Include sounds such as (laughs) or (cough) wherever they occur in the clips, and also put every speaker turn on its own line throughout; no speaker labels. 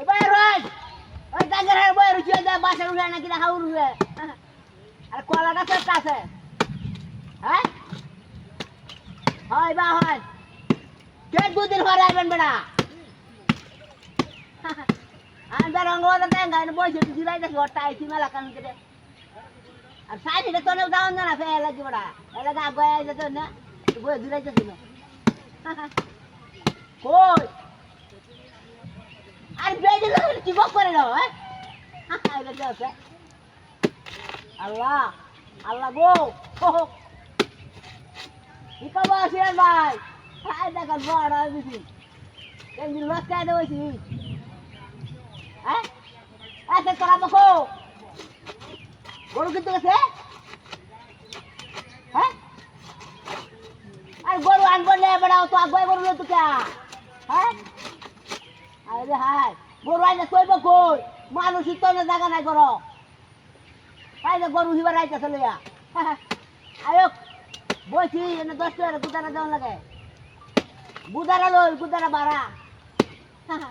এবার রোজ ওই গাঙ্গের হাড় বই রুচি দে বাসা উঠে নাকি দেখা উঠবে আর কলা গাছ একটা আছে। হ্যাঁ? হয় বা হয় কে দুদিন ঘরে আসবেন বেড়া আমি বের অঙ্গবাদ গাইন বসে জিলাই দেখি, ঘরটা আইছি মেলা কান কেটে। আর সাইডে তো দাও না ফে লাগি বেড়া এলাকা আগে আইলে তো না বই দূরাই যাচ্ছি না। কই? আর কি বক করে দাও হ্যাঁ আল্লাহ আল্লাহ গো। কি খবর আছেন ভাই হাই দেখার বড় দিদি কেমনি লস খাই দেবছি হ্যাঁ আচ্ছা তোরা বকো গরু কিন্তু গেছে হ্যাঁ আর গরু আনব নে বেড়াও তো আগুয়াই গরু তো কে হ্যাঁ আরে হাই গরু আইলে কইব কই? মানুষ তো না জায়গা নাই করো আইলে গরু হিবার আইতেছে লইয়া। (laughs) আয়ো, বইছি, এনে দশ টাকা গুদারা দেওয়া লাগে। গুদারা লই, গুদারা বাড়া (laughs)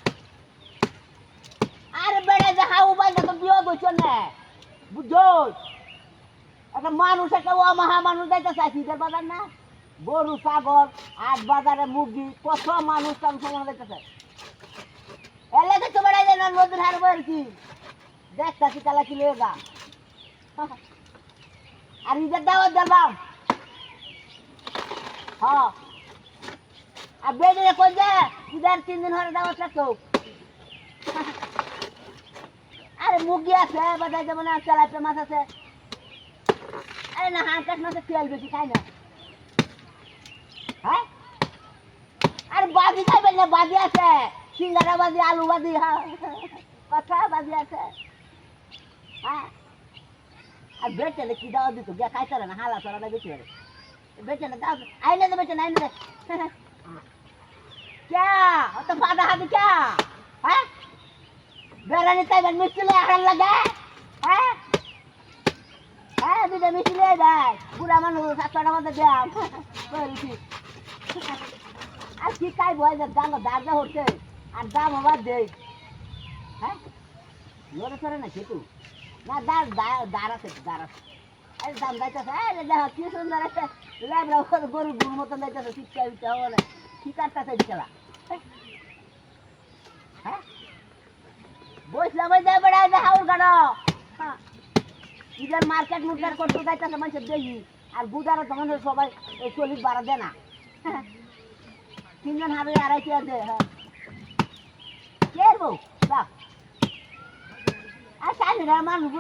আরে বেড়ে দেখা উবাই না তো বিয়ে বইছ না। বুঝছ? একটা মানুষ, একটা ও মহা মানুষ যাইতে চাইছি বাজার না? গরু, ছাগল, আট বাজারে মুরগি, কত মানুষ তার সমান যাইতেছে দেন নদীর হার বলছি দেখতাছি কালা কি লেগা। আর ঈদের দাওয়াত দিলাম। হ্যাঁ আর বেডিয়ে কই যে, ঈদের তিন দিন হরে দাওয়াত রাখতো আরে মুরগি আছে বাজার যেমন চালাইতে মাছ আছে। আরে না, হাঁস কাঠ মাছের তেল বেশি খাই না। হ্যাঁ? আরে বাজি খাইবেন না, বাজি আছে। সিঙ্গারা বাজি, আলু বাজি হ্যাঁ। কথা বাজি হ্যাঁ আর বেটেলে কি দাওয়া দিত গিয়া খাইতারে না হালা সরাটা বেঁচে রে বেটেলে দাও আইলে বেঁচে বেটে আইলে ক্যা অত ফাদা হাবি ক্যা হ্যাঁ বেড়ানি তাইবেন মিষ্টিলে আহার লাগে হ্যাঁ হ্যাঁ দুটা মিষ্টিলে দেয় বুড়া মানুষ সাতশোটা মতো দেয় আর কি কাই খাইবো দাম দার্জা হচ্ছে আর দাম আবার দেয় হ্যাঁ? লড়ে সরে না সেতু? না, দাঁড় দাঁড় আছে দাঁড় আছে। আরে দাম যাইতেছে আরে দেখো কি সুন্দর একটা গরু গুর মতন যাইতেছে শিক্ষা বিচ্ছা হলে কি কাটতেছে বিকেলা হ্যাঁ? বসলাম ওই দেয় বেড়ায় দেখা ওর গাড়ো ইদের মার্কেট মুর্কেট করতে যাইতেছে মানুষের দেখি আর বুধারও তখন সবাই এই চল্লিশ বারো দেয় না তিনজন হাবে আড়াই টাকা দেয় হ্যাঁ? কে বউ? সাইড মানুষ